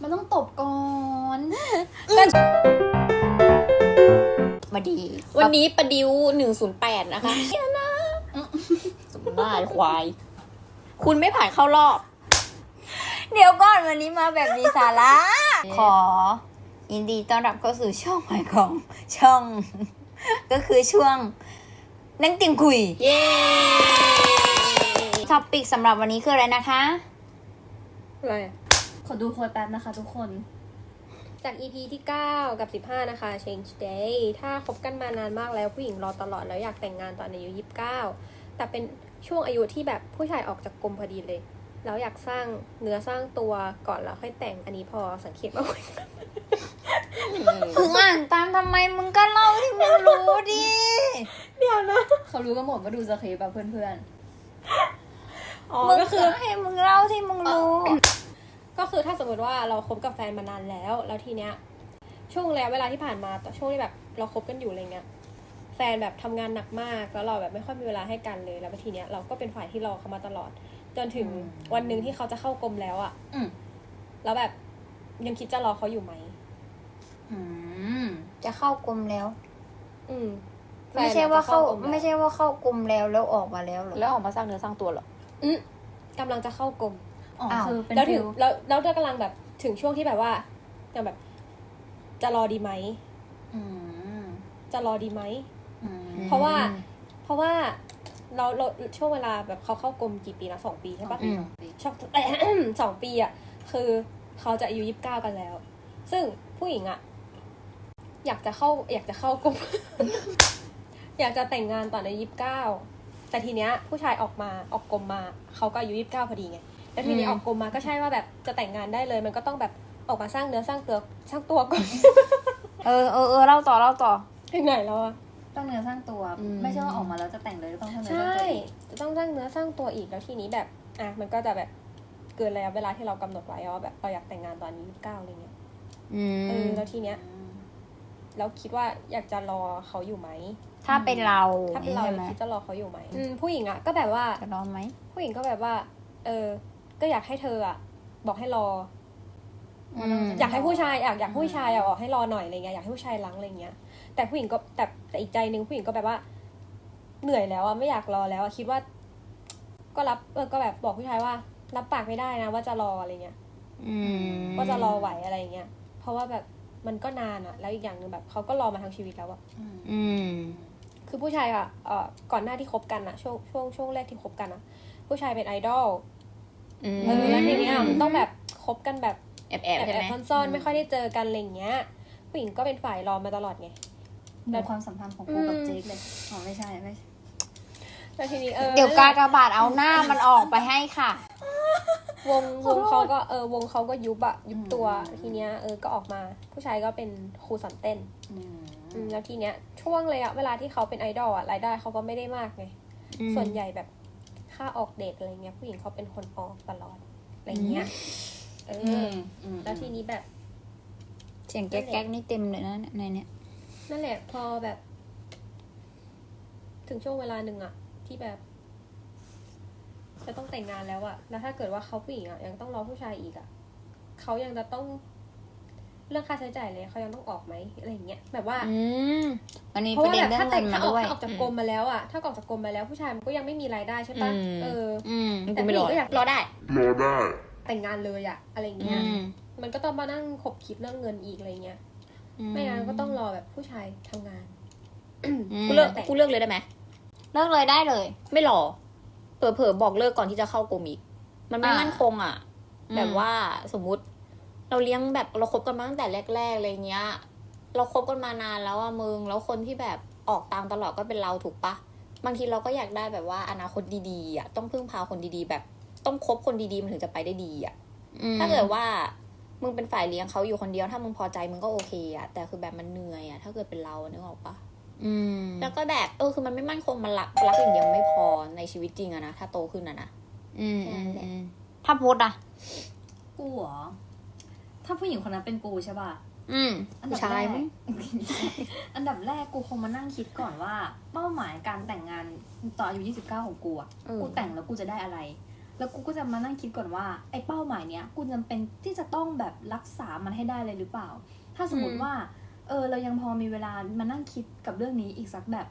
มันต้องตบก่อนมาดี วันนี้ประดิวหนึ่งศูนย์แปดนะคะสมน้าควาย คุณไม่ผ่านเข้ารอบ เดี๋ยวก่อนวันนี้มาแบบมีสาระ ขอ ยินดีต้อนรับเข้าสู่ช่องใหม่ของช่อง ก็คือช่วงนั่งติ่งคุย เย้ท็อปิกสำหรับวันนี้คืออะไรนะคะ อะไรอะ ขอดูโค้ดแป๊บนะคะทุกคน จาก EP ที่ 9 กับ 15 นะคะ Change Day ถ้าคบกันมานานมากแล้วผู้หญิงรอตลอดแล้วอยากแต่งงานตอนอายุ 29 แต่เป็นช่วงอายุที่แบบผู้ชายออกจากกรมพอดีเลย แล้วอยากสร้างเนื้อสร้างตัวก่อนแล้วค่อยแต่งอันนี้พอสังเกตว่ามึงอ่านตามทำไมมึงก็เล่าที่มึงรู้ดิ เดี๋ยวนะ เขารู้กันหมดว่าดูสคริปต์อะเพื่อนอ๋อมึงก็คือให้มึงเล่าที่มึงรู้ ก็คือถ้าสมมติว่าเราคบกับแฟนมานานแล้ว แล้วทีเนี้ยช่วงระยะเวลาที่ผ่านมาต่อช่วงที่แบบเราคบกันอยู่อะไรเงี้ยแฟนแบบทำงานหนักมากแล้วเราแบบไม่ค่อยมีเวลาให้กันเลยแล้วทีเนี้ยเราก็เป็นฝ่ายที่รอเขามาตลอด จนถึงวันหนึ่งที่เขาจะเข้ากรมแล้วอะๆอืมแล้วแบบยังคิดจะรอเขาอยู่ไหมอืมจะเข้ากรมแล้ว อืมแฟนไม่ใช่ว่าเข้าจะกรแล้วไม่ใช่ว่าเข้ากรมแล้วแล้วออกมาแล้วเหรอแล้วออกมาสร้างเนื้อสร้างตัวเหรออืมกำลังจะเข้ากรม อ๋ออ้าว คือเป็นแล้วถึฟิงลแล้วแล้วเรากำลังแบบถึงช่วงที่แบบว่ายังแบบ จะรอดีไหม อืมจะรอดีไหม อืมเพราะว่า เพราะว่าเราเราช่วงเวลาแบบเขาเข้ากรมกี่ปีนะสองปีใช่ปะ อืม ช่วงสองปีอะคือเขาจะอายุยี่สิบเก้ากันแล้ว ซึ่งผู้หญิงอะอยากจะเข้า อยากจะเข้ากรมอยากจะแต่งงานตอนอายุยี่สิบเก้าแต่ทีเนี้ย ผู้ชายออกมาออกกรมมา เขาก็อายุยี่สิบเก้าพอดีไง แล้วทีนี้อืมออกกรมมาก็ใช่ว่าแบบจะแต่งงานได้เลย มันก็ต้องแบบออกมาสร้างเนื้อสร้างตัวสร้างตัวก่อนเออเออเออเล่าต่อเล่าต่อถึงไหนแล้วอะต้องเนื้อสร้างตัวอืมไม่ใช่ว่าออกมาแล้วจะแต่งเลยต้องสร้างเนื้อสร้างใช่ตัวอีกจะต้องสร้างเนื้อสร้างตัวอีกแล้วทีนี้แบบอะมันก็จะแบบเกินระยะเวลาที่เรากำหนดไว้ว่าแบบเราอยากแต่งงานตอนอายุยี่สิบเก้าอะไรเงี้ยอืเออมแล้วทีเนี้ยแล้วคิดว่าอยากจะรอเขาอยู่ไหมถ้าเป็นเราถ้าเป็นเราใช่ไหมคิดจะรอเขาอยู่ไหมอืมผู้หญิงอะก็แบบว่าจะรอไหมผู้หญิงก็แบบว่า เออ ก็อยากให้เธออะบอกให้รออืมอยากให้ผู้ชายอยากอยากให้ผู้ชายอะบอกให้รอหน่อยอะไรเงี้ยอยากให้ผู้ชายล้างอะไรเงี้ย แต่ผู้หญิงก็แต่แต่อีกใจหนึ่งผู้หญิงก็แบบว่า เหนื่อยแล้วอะไม่อยากรอแล้วอะคิดว่า ก็รับเออก็แบบบอกผู้ชายว่า รับปากไม่ได้นะว่าจะรออะไรเงี้ยอืมว่าจะรอไหวอะไรเงี้ยเพราะว่าแบบมันก็นานอะแล้วอีกอย่างหนึ่งแบบเขาก็รอมาทั้งชีวิตแล้วอะอืมคือผู้ชายอะเอ่อก่อนหน้าที่คบกันอะช่วงช่วงช่วงแรกที่คบกันอะผู้ชายเป็นไอดอลอืม เออแล้วทีเนี้ยมันต้องแบบคบกันแบบแอบแอแอบบใช่แอไหม บซ่อนๆไม่ค่อยได้เจอกันอะไรอย่างเงี้ยผู้หญิงก็เป็นฝ่ายรอมาตลอดไงเหมือนความสัมพันธ์ของกูกับอืมเจคเลยอ๋อไม่ใช่ไม่ใช่แล้วทีนี้เออเดี๋ยวกากบาทเอาหน้ามันออกไปให้ค่ะ วงวงเขาก็เออวงเขาก็ยุบอะยุบตัวทีเนี้ยเออก็ออกมา ผู้ชายก็เป็นครูสอนเต้น อืมอืมแล้วทีเนี้ยช่วงระยะเวลาที่เขาเป็นไอดอลอะรายได้เขาก็ไม่ได้มากไง ส่วนใหญ่แบบ ค่าออกเดทอะไรเงี้ยผู้หญิงเขาเป็นคนออกตลอดอะไรเงี้ยเอออือมอืมแล้วทีนี้แบบ เสียงแก๊กๆนี่เต็มเลยนะในเนี้ยนั่นแหละพอแบบ ถึงช่วงเวลาหนึ่งอะที่แบบ จะต้องแต่งงานแล้วอะแล้วถ้าเกิดว่าเขาผู้หญิงอะยังต้องรอผู้ชายอีกอะเขายังจะต้อง เรื่องค่าใช้จ่ายเลยเขายังต้องออกไหมอะไรอย่างเงี้ยแบบว่าอืมมันมีเพราะประว่าเด็นแบบเรื่องถ้าเงิแต่งนมาถ้าออกด้วยถ้าออกจากกรมมาแล้วอะถ้าออกจากกรมมาแล้วผู้ชายมันก็ยังไม่มีรายได้ใช่ปะอืมเอออืมแต่ผู้หญิงก็อยากรอได้แต่งงานเลยอะอะไรอย่างอืเงี้ยมมันก็ต้องมานั่งขบคิดเรื่องเงินอีกอะไรเงี้ยไม่งั้นก็ต้องรอแบบผู้ชายทำงานอืมกูเลิกกูเลิกเลยได้ไหมเลิกเลยได้เลย ไม่รอเผลอๆบอกเลิกก่อนที่จะเข้ากรมอีก มันไม่อ่ามั่นคงอะอืมแบบว่าสมมุติ เราเลี้ยงแบบเราคบกันมาตั้งแต่แรกๆอะไรเงี้ย เราคบกันมานานแล้วอะมึง แล้วคนที่แบบออกตังค์ตลอดก็เป็นเราถูกปะบางทีเราก็อยากได้แบบว่าอนาคตดีๆอะต้องพึ่งพาคนดีๆ แบบต้องคบคนดีๆมันถึงจะไปได้ดีอะอืมถ้าเกิดว่ามึงเป็นฝ่ายเลี้ยงเขาอยู่คนเดียว ถ้ามึงพอใจมึงก็โอเคอะแต่คือแบบมันเหนื่อยอะถ้าเกิดเป็นเรานึกออกปะอืมแล้วก็แบบเออคือมันไม่มั่นคงมันรักรักอย่างเดียวไม่พอในชีวิตจริงอะนะถ้าโตขึ้นอะนะอืมแค่อืนั้มนแหละอืมถ้าพูดอะกูเหรอ ถ้าผู้หญิงคนนั้นเป็นกูใช่ป่ะ อืมอันดับผู้ชาแรยกมั้ยอันดับแรกกูคงมานั่งคิดก่อนว่า เป้าหมายการแต่งงานตอนอายุ29 ของกูอะ เออกูแต่งแล้วกูจะได้อะไร แล้วกูก็จะมานั่งคิดก่อนว่าไอ้เป้าหมายเนี้ยกูจำเป็นที่จะต้องแบบรักษามันให้ได้เลยหรือเปล่า ถ้าสมมติว่า เออเรายังพอมีเวลามานั่งคิดกับเรื่องนี้อีกสักแบบ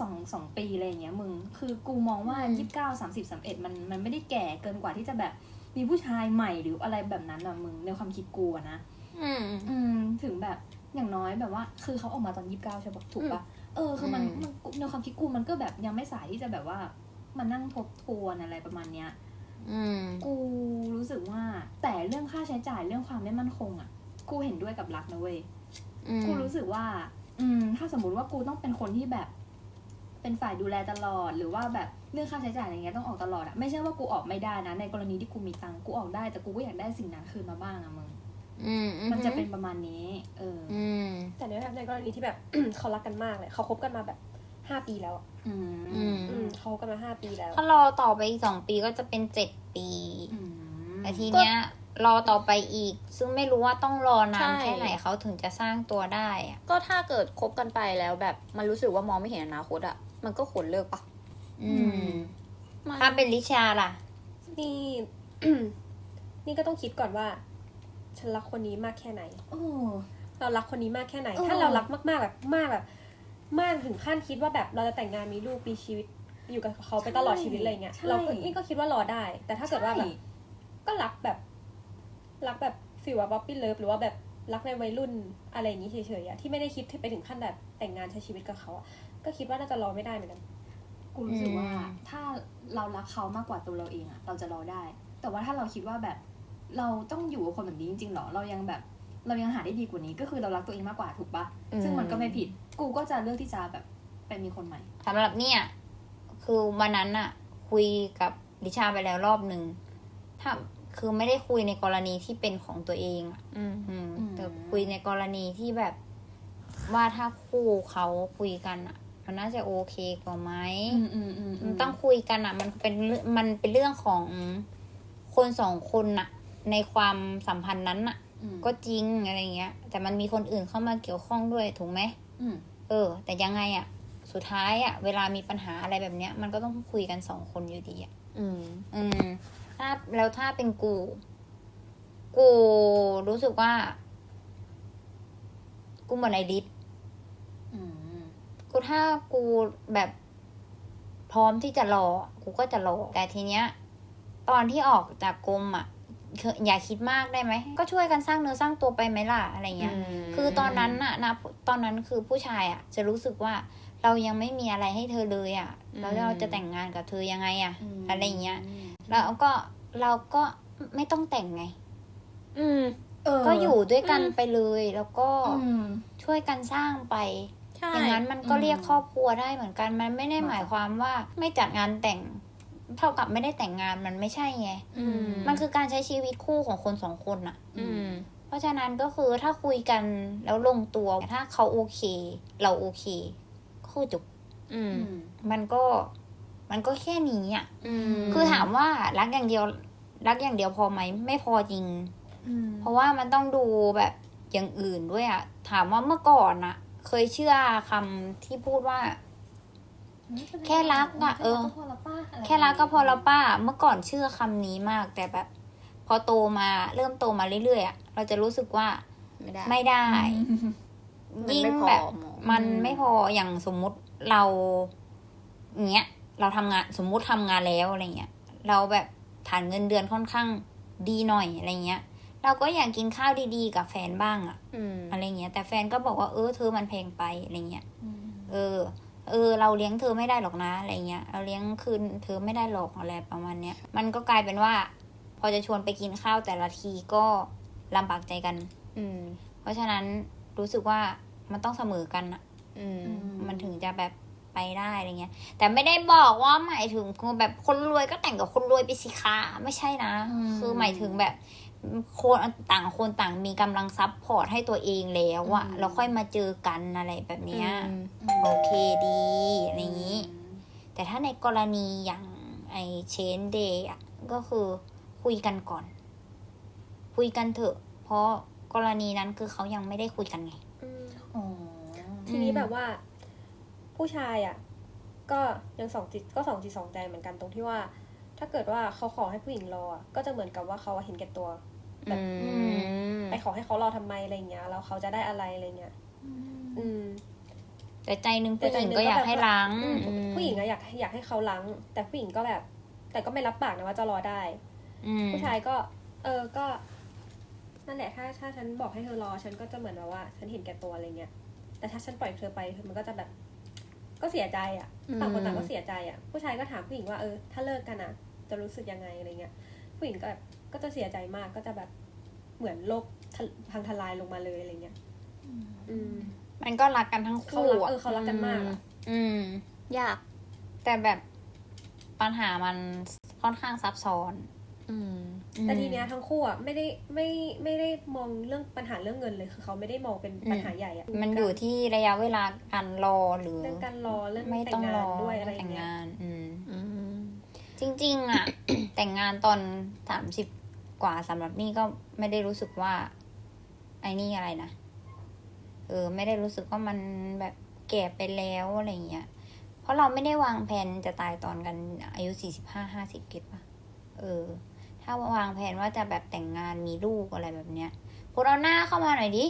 สองสองปีอะไรอย่างเงี้ยมึง คือกูมองว่าอืม ยี่สิบเก้าสามสิบสามเอ็ดมันมันไม่ได้แก่เกินกว่าที่จะแบบ มีผู้ชายใหม่หรืออะไรแบบนั้นอะมึงในความคิดกูอะนะอืม อืมถึงแบบอย่างน้อยแบบว่า คือเขาออกมาตอนยี่สิบเก้าใช่ปะถูกปะเออคือมันอืม มันในความคิดกูมันก็แบบยังไม่สายที่จะแบบว่ามานั่งทบทวนอะไรประมาณเนี้ย อืม กูรู้สึกว่าแต่เรื่องค่าใช้จ่ายเรื่องความไม่มั่นคงอะกูเห็นด้วยกับรักนะเว้ย อืม กูรู้สึกว่า อืม ถ้าสมมติว่ากูต้องเป็นคนที่แบบ เป็นฝ่ายดูแลตลอด หรือว่าแบบเรื่องค่าใช้จ่ายอะไรเงี้ยต้องออกตลอดอะไม่ใช่ว่ากูออกไม่ได้นะ ในกรณีที่กูมีตังค์กูออกได้ แต่กูก็อยากได้สิ่งนั้นคืนมาบ้างอะมึงอืมมันจะเป็นประมาณนี้ เอออืมแต่ในในกรณีที่แบบ เขารักกันมากเลยเขาคบกันมาแบบห้าปีแล้วอะอืมอืมอืมเขาคบกันมาห้าปีแล้วถ้ารอต่อไปอีกสองปีก็จะเป็นเจ็ดปีอืมแต่ทีเนี้ย รอต่อไปอีก ซึ่งไม่รู้ว่าต้องรอนานใช่แค่ไหนเขาถึงจะสร้างตัวได้อะก็ถ้าเกิดคบกันไปแล้วแบบมันรู้สึกว่ามองไม่เห็นอนาคตอะมันก็ควรเลิกปะอืมมันถ้าเป็นลิชาล่ะ นี่ นี่ก็ต้องคิดก่อนว่า ฉันรักคนนี้มากแค่ไหนโอ้เรารักคนนี้มากแค่ไหนเออถ้าเรารักมากๆแบบมากแบบมากถึงขั้นคิดว่าแบบเราจะแต่งงานมีลูกมีชีวิต อยู่กับเขาไปตลอดชีวิตอะไรเงี้ยเราก็นี่ก็คิดว่ารอได้ แต่ถ้าเกิดว่าแบบใช่ก็รักแบบ รักแบบฟิลว่าบ๊อบปี้เลิฟหรือว่าแบบรักในวัยรุ่นอะไรอย่างนี้เฉยๆอะที่ไม่ได้คิดไปถึงขั้นแบบแต่งงานใช้ชีวิตกับเขาอะก็คิดว่าน่าจะรอไม่ได้เหมือนกัน กูรู้สึกว่าอืมถ้าเรารักเขามากกว่าตัวเราเองอะเราจะรอได้ แต่ว่าถ้าเราคิดว่าแบบเราต้องอยู่กับคนแบบนี้จริงๆหรอ เรายังแบบเรายังหาได้ดีกว่านี้ก็คือเรารักตัวเองมากกว่าถูกปะซึ่งมันก็ไม่ผิด กูก็จะเลือกที่จะแบบไปมีคนใหม่สำหรับเนี่ยคือวันนั้นอะคุยกับลิชาไปแล้วรอบหนึ่งถ้า คือไม่ได้คุยในกรณีที่เป็นของตัวเองอะอืมอืมอืมแต่คุยในกรณีที่แบบว่าถ้าคู่เขาคุยกันอะมันน่าจะโอเคกว่าไหมอืมอืมอืมมันต้องคุยกันอะมันเป็นเรื่องมันเป็นเรื่องของคนสองคนอะในความสัมพันธ์นั้นอะอืมก็จริงอะไรเงี้ย แต่มันมีคนอื่นเข้ามาเกี่ยวข้องด้วยถูกไหมอืมเออ แต่ยังไงอะสุดท้ายอะเวลามีปัญหาอะไรแบบเนี้ย มันก็ต้องคุยกันสองคนอยู่ดีอะอืม อืม ถ้าแล้วถ้าเป็นกู กูรู้สึกว่า กูเหมือนไอริสอืมกูถ้ากูแบบพร้อมที่จะรอ กูก็จะรอ แต่ทีเนี้ย ตอนที่ออกจากกรมอะคืออย่าคิดมากได้ไหม ก็ช่วยกันสร้างเนื้อสร้างตัวไปไหมล่ะอะไรเงี้ย คือตอนนั้นน่ะนะตอนนั้นคือผู้ชายอะ จะรู้สึกว่าเรายังไม่มีอะไรให้เธอเลยอะ แล้วเราจะแต่งงานกับเธอยังไงอะ อะไรเงี้ย แล้วก็เราก็ไม่ต้องแต่งไง อืมเออก็อยู่ด้วยกันไปเลย แล้วก็อืมช่วยกันสร้างไปใช่อย่างนั้นมันก็อืมเรียกครอบครัวได้เหมือนกัน มันไม่ได้หมายความว่าไม่จัดงานแต่ง เท่ากับไม่ได้แต่งงานมันไม่ใช่ไงอืมมันคือการใช้ชีวิตคู่ของคนสองคนอะอืมเพราะฉะนั้นก็คือถ้าคุยกันแล้วลงตัว ถ้าเขาโอเค เราโอเคก็คือจบอืมอืมมันก็ มันก็แค่นี้อะอืมคือถามว่ารักอย่างเดียว รักอย่างเดียวพอไหมไม่พอจริงอืมเพราะว่ามันต้องดูแบบอย่างอื่นด้วยอะถามว่าเมื่อก่อนอะเคยเชื่อคำที่พูดว่า แค่รักอะเออแค่รักก็พอละป้าอะไรแค่รักก็พอแล้วป้า เมื่อก่อนเชื่อคำนี้มาก แต่แบบ พอโตมาเริ่มโตมาเรื่อยๆอะเราจะรู้สึกว่าไม่ได้ไม่ได้มันยิ่งไม่พอแบบหมอมันอืมไม่พออย่างสมมุติเราอย่างเงี้ย เราทำงานสมมุติทำงานแล้วอะไรเงี้ยเราแบบฐานเงินเดือนค่อนข้างดีหน่อยอะไรเงี้ย เราก็อยากกินข้าวดีๆ กับแฟนบ้างอะอืมอะไรเงี้ยแต่แฟนก็บอกว่าเออเธอมันแพงไปอะไรเงี้ยอืมเออ เออ เราเลี้ยงเธอไม่ได้หรอกนะอะไรเงี้ยเราเลี้ยงคืนเธอไม่ได้หรอกอะไรประมาณเนี้ยมันก็กลายเป็นว่า พอจะชวนไปกินข้าวแต่ละทีก็ลำบากใจกัน อืม เพราะฉะนั้นรู้สึกว่ามันต้องเสมอกันอะอืมมันถึงจะแบบ ไปได้อะไรเงี้ย แต่ไม่ได้บอกว่าหมายถึงแบบคนรวยก็แต่งกับคนรวยไปสิคะไม่ใช่นะ คือหมายถึงแบบคนต่างคนต่างมีกำลังซับพอร์ตให้ตัวเองแล้วอะแล้วค่อยมาเจอกันอะไรแบบเนี้ยโอเคดีอะไรอย่างนี้ แต่ถ้าในกรณีอย่างไอเชนเดย์อะก็คือคุยกันก่อน คุยกันเถอะ เพราะกรณีนั้นคือเขายังไม่ได้คุยกันไงอืมอ๋อทีนี้แบบว่า ผู้ชายอะก็ยังสองจิตก็สองจิตสองใจเหมือนกันตรงที่ว่า ถ้าถ้าเกิดว่าเขาขอให้ผู้หญิงรออะก็จะเหมือนกับว่าเขาอะเห็นแก่ตัวแบบอืมไปขอให้เขารอทำไมอะไรเงี้ยแล้วเขาจะได้อะไรอะไรเงี้ยอืม แต่ใจหนึงผู้หญิงก็อยากให้ล้างอืมผู้หญิงอะอยากอยากให้เขาล้างแต่ผู้หญิงก็แบบ แต่ก็ไม่รับปากนะว่าจะรอได้อืมผู้ชายก็ เออก็ นั่นแหละถ้าถ้าฉันบอกให้เธอรอ ฉันก็จะเหมือนแบบว่า ฉันเห็นแก่ตัวอะไรเงี้ยแต่ถ้าฉันปล่อยเธอไปเธอมันก็จะแบบ ก็เสียใจอะ่ะอืมต่างคนต่างก็เสียใจอะ่ะ ผู้ชายก็ถามผู้หญิงว่าเออถ้าเลิกกันอะ จะรู้สึกยังไงอะไรเงี้ยผู้หญิงก็แบบก็จะเสียใจมากก็จะแบบเหมือนโลกทะพังทลายลงมาเลยอะไรเงี้ยอืม มันก็รักกันทั้งเขาคู่รักอะเออเขารักกันมากอะอืมยาก แต่แบบปัญหามันค่อนข้างซับซ้อนอืม แต่ทีเนี้ยทั้งคู่อะไม่ได้ไม่ไม่ได้มองเรื่องปัญหาเรื่องเงินเลยคือเขาไม่ได้มองเป็นปัญหาใหญ่อะมันอยู่ที่ระยะเวลาการรอหรือเรื่องการรอเรื่องไม่แต่ต้องงงารนอด้วยอะไรอแต่ย่างงเงี้ยงานอืมอืมจริง ๆ อะ แต่งงานตอนสามสิบกว่าสำหรับนี่ก็ไม่ได้รู้สึกว่า ไอ้นี่อะไรนะเออ ไม่ได้รู้สึกว่ามันแบบแก่ไปแล้วอะไรเงี้ยเพราะเราไม่ได้วางแผนจะตายตอนกันอายุสี่สิบห้าห้าสิบเก็ตปะเออ ถ้าวางแผนว่าจะแบบแต่งงานมีลูกอะไรแบบเนี้ยพวกเราหน้าเข้ามาหน่อยดิ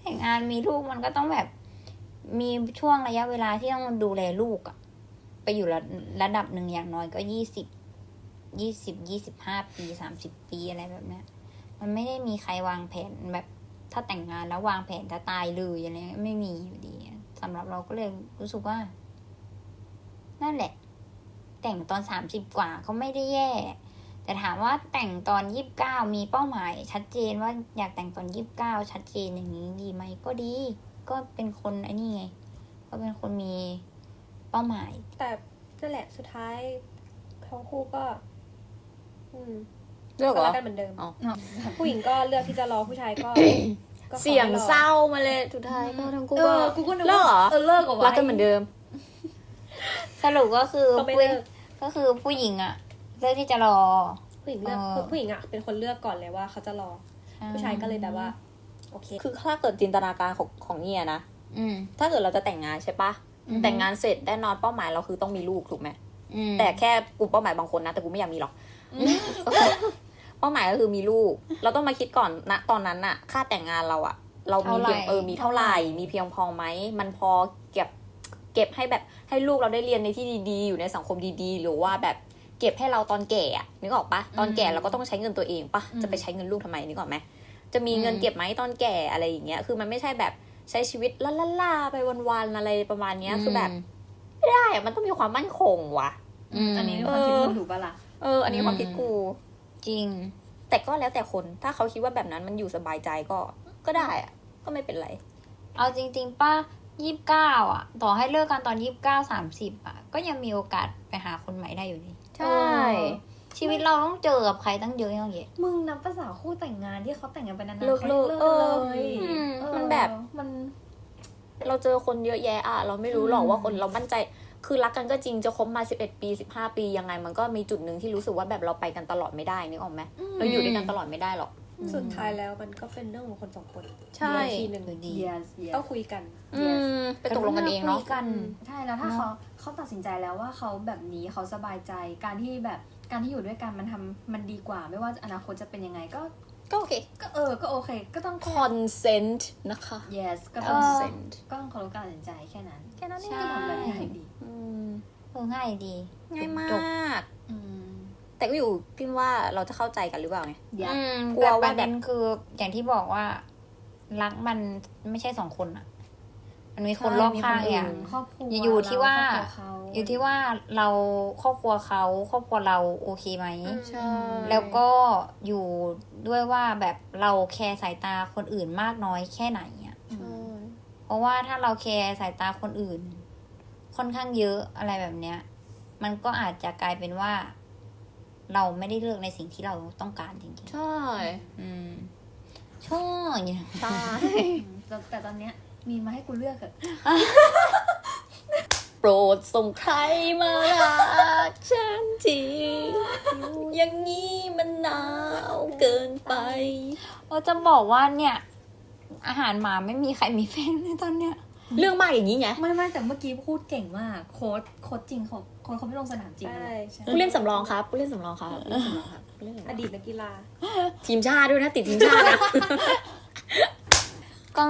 แต่งงานมีลูกมันก็ต้องแบบ มีช่วงระยะเวลาที่ต้องดูแลลูกอะไปอยู่ระระดับหนึ่งอย่างน้อยก็ยี่สิบยี่สิบยี่สิบห้าปีสามสิบปีอะไรแบบเนี้ย มันไม่ได้มีใครวางแผนแบบ ถ้าแต่งงานแล้ววางแผนจะตายเลยอะไรเงี้ยไม่มีอยู่ดีสำหรับเราก็เลยรู้สึกว่า นั่นแหละ แต่งตอนสามสิบกว่าก็ไม่ได้แย่ แต่ถามว่าแต่งตอนยี่สิบเก้ามีเป้าหมาย ชัดเจนว่าอยากแต่งตอนยี่สิบเก้าชัดเจนอย่างนี้ดีไหมก็ดี ก็เป็นคนไอ้นี่ไง ก็เป็นคนมีเป้าหมาย แต่นั่นแหละสุดท้ายทั้งคู่ก็ อืมเลือกเหรก็อรักกันเหมือนเดิมอ๋อผู้หญิงก็เลือกที่จะรอผู้ชายก็ก็ขอให้รอเสียงเศร้ามาเลยสุดท้ายก็ทั้งคู่เอก็อกูก็นึกเลิกเหรอเออเลิกกับรักกันเหมือนเดิม สรุปก็คือก็ไม่ผู้เลิก ก็คือผู้หญิงอะเลือกที่จะรอ ผู้หญิงเลือกเออคือผู้หญิงอะเป็นคนเลือกก่อนเลยว่าเขาจะรอ ผู้ชายก็เลยแบบว่า โอเค คือถ้าเกิดจินตนาการของของเนี่ยนะ อืม ถ้าเกิดเราจะแต่งงานใช่ปะ อือฮึแต่งงานเสร็จแน่นอนเป้าหมายเราคือต้องมีลูกถูกไหม อืม แต่แค่กลุ่มเป้าหมายบางคนนะ แต่กูไม่อยากมีหรอกเป้าหมายก็คือมีลูก เราต้องมาคิดก่อนณตอนนั้นอะค่าแต่งงานเราอะเรามีเพียงเออมีเท่าไหร่ มีเพียงพอไหม มันพอเก็บเก็บให้แบบ ให้ลูกเราได้เรียนในที่ดีๆ อยู่ในสังคมดีๆ หรือว่าแบบเก็บให้เราตอนแก่อะนึกออกปะตอนแก่เราก็ต้องใช้เงินตัวเองปะจะไปใช้เงินลูกทำไมนึกออกไหมจะมีเงินเก็บไหมตอนแก่อะไรอย่างเงี้ยคือมันไม่ใช่แบบใช้ชีวิตล่าๆไปวันๆอะไรประมาณเนี้ยคือแบบไม่ได้อะมันต้องมีความมั่นคงว่ะมอันนี้ความคิดมึงถูกปะล่ะเออ อันนี้ความคิดกู จริง แต่ก็แล้วแต่คนถ้าเขาคิดว่าแบบนั้นมันอยู่สบายใจก็ก็ได้อะก็ไม่เป็นไร เอาจริง ๆป้า ยี่สิบเก้าอะ ต่อให้เลิกกันตอนยี่สิบเก้าสามสิบอะ ก็ยังมีโอกาสไปหาคนใหม่ได้อยู่ดีใช่ ชีวิตเราต้องเจอกับใครตั้งเยอะตั้งแยะมึงนับภาษาคู่แต่งงานที่เขาแต่งกันไปนานๆเลิกเขาเลิยังกเลิกเอกันอเลยอืมเออมันแบบมันเราเจอคนเยอะแยะอะเราไม่รู้หรอกอืมว่าคนเรามั่นใจ คือรักกันก็จริงจะคบมา11ปี15ปียังไง มันก็มีจุดหนึ่งที่รู้สึกว่าแบบเราไปกันตลอดไม่ได้นึกออกไหมเราอยู่ด้วยกันตลอดไม่ได้หรอก สุดท้ายแล้วมันก็เป็นเรื่องของคนสองคนใช่ทีหนึ่งคือดี yes yes ต้องคุยกัน อืมไปตกลงกันเองเนาะ คุยกัน ใช่แล้วถ้าเขาเขาตัดสินใจแล้วว่าเขาแบบนี้เขาสบายใจการที่แบบการที่อยู่ด้วยกันมันทำมันดีกว่า ไม่ว่าอนาคตจะเป็นยังไงก็ก็โอเค ก็เออก็โอเค ก็ต้องแค่ consent นะคะ yes ก็เอต้องอ consent ก็ต้องเคารพการตัดสินใจแค่นั้นแค่นั้นเอใช่งทำแบบง่ายดี อืม เออง่ายดีง่ายมาจบ ก อืม แต่ก็อยู่พิมว่าเราจะเข้าใจกันหรือเปล่าไง yes อืมกลัวแต่ว่าประเด็นแบบคืออย่างที่บอกว่า รักมันไม่ใช่สองคนอะมันมีคนใช่รอบมีข้างคนอื่นอย่างครอบครัวอยู่ที่ว่า เรครอบครัเขาอยู่ที่ว่าเราครอบครัวเขาครอบครัวเราโอเคไหม ใช่ แล้วก็อยู่ด้วยว่าแบบเราแคร์สายตาคนอื่นมากน้อยแค่ไหนอะอืม เพราะว่าถ้าเราแคร์สายตาคนอื่น ค่อนข้างเยอะอะไรแบบเนี้ย มันก็อาจจะกลายเป็นว่า เราไม่ได้เลือกในสิ่งที่เราต้องการจริงใช่ๆอืมชอบอย่างเงี้ยใช่ แต่แต่ตอนเนี้ยมีมาให้กูเลือกเถอะโปรดส่งใครมารักฉันทีอย่างนี้มันหนาวเกินไป เราจะบอกว่าเนี่ย อาหารหมาไม่มีใครมีแฟนเลยตอนเนี้ย เรื่องมากอย่างนี้ไงไม่ไม่แต่เมื่อกี้พูดเก่งมาก โค้ดโค้ดจริงเขาโค้ดเขาไม่ลงสนามจริงใช่ เลยใช่ผู้เล่นสำรองครับผู้เล่นสำรองครับผู้เล่นสำรองครับผู้เล่นสำรอองดีตนักกีฬา ทีมชาติด้วยนะติดทีมชาตินะ ก็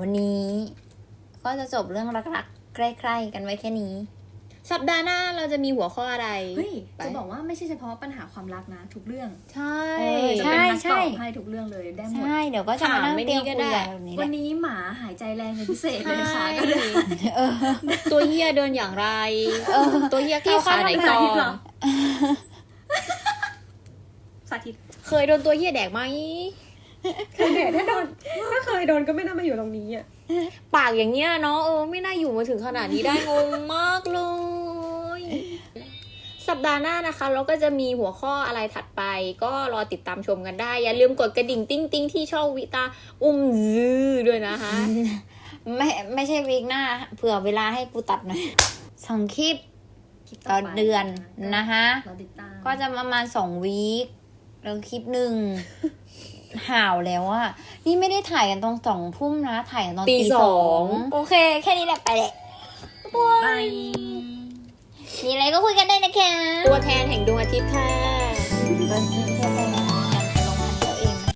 วันนี้ ก็จะจบเรื่องรักๆ ใกล้ๆ กันไว้แค่นี้ สัปดาห์หน้าเราจะมีหัวข้ออะไร เฮ้ย ไป จะบอกว่าไม่ใช่เฉพาะปัญหาความรักนะ ทุกเรื่อง ใช่ เออจะใช่เป็นนักใช่ต อบให้ทุกเรื่องเลยได้หมด ใช่ เดี๋ยวก็จะมานั่งถามไม่เตรียมดีก็คุยได้กันแบบนี้แหวันละนี้หมาหายใจแรงเป็นพิเศษเลยใช่ค่ะก็เลยตัวเฮียเดินอย่างไรตัวเฮียก้าวขาไหนสาก่อธิตเหรอนสาธิต เคยโดนตัวเฮียแดกไหมเคยถ้าโดนถ้าเคยโดนก็ไม่น่ามาอยู่ตรงนี้อะปากอย่างเงี้ยเนาะเออไม่น่าอยู่มาถึงขนาดนี้ได้งงมากเลย สัปดาห์หน้านะคะ เราก็จะมีหัวข้ออะไรถัดไป ก็รอติดตามชมกันได้ อย่าลืมกดกระดิ่งติ้งติ้งที่ช่องวิตาอุ้มซือด้วยนะคะ ไม่ไม่ใช่วีคหน้า เผื่อเวลาให้กูตัดหน่อยสองคลิปต่อเดือนนะคะเราติดตามก็จะประมาณสองวีคแล้วคลิปหนึ่งห่าวแล้วอะนี่ไม่ได้ถ่ายกันตรงสองทุ่มนะ ถ่ายกันตอนตีตีสสอองงโอเค แค่นี้แหละไปแหละบาย มีอะไรก็คุยกันได้นะคะ ตัวแทนแห่งดวงอาทิตย์ค่ะ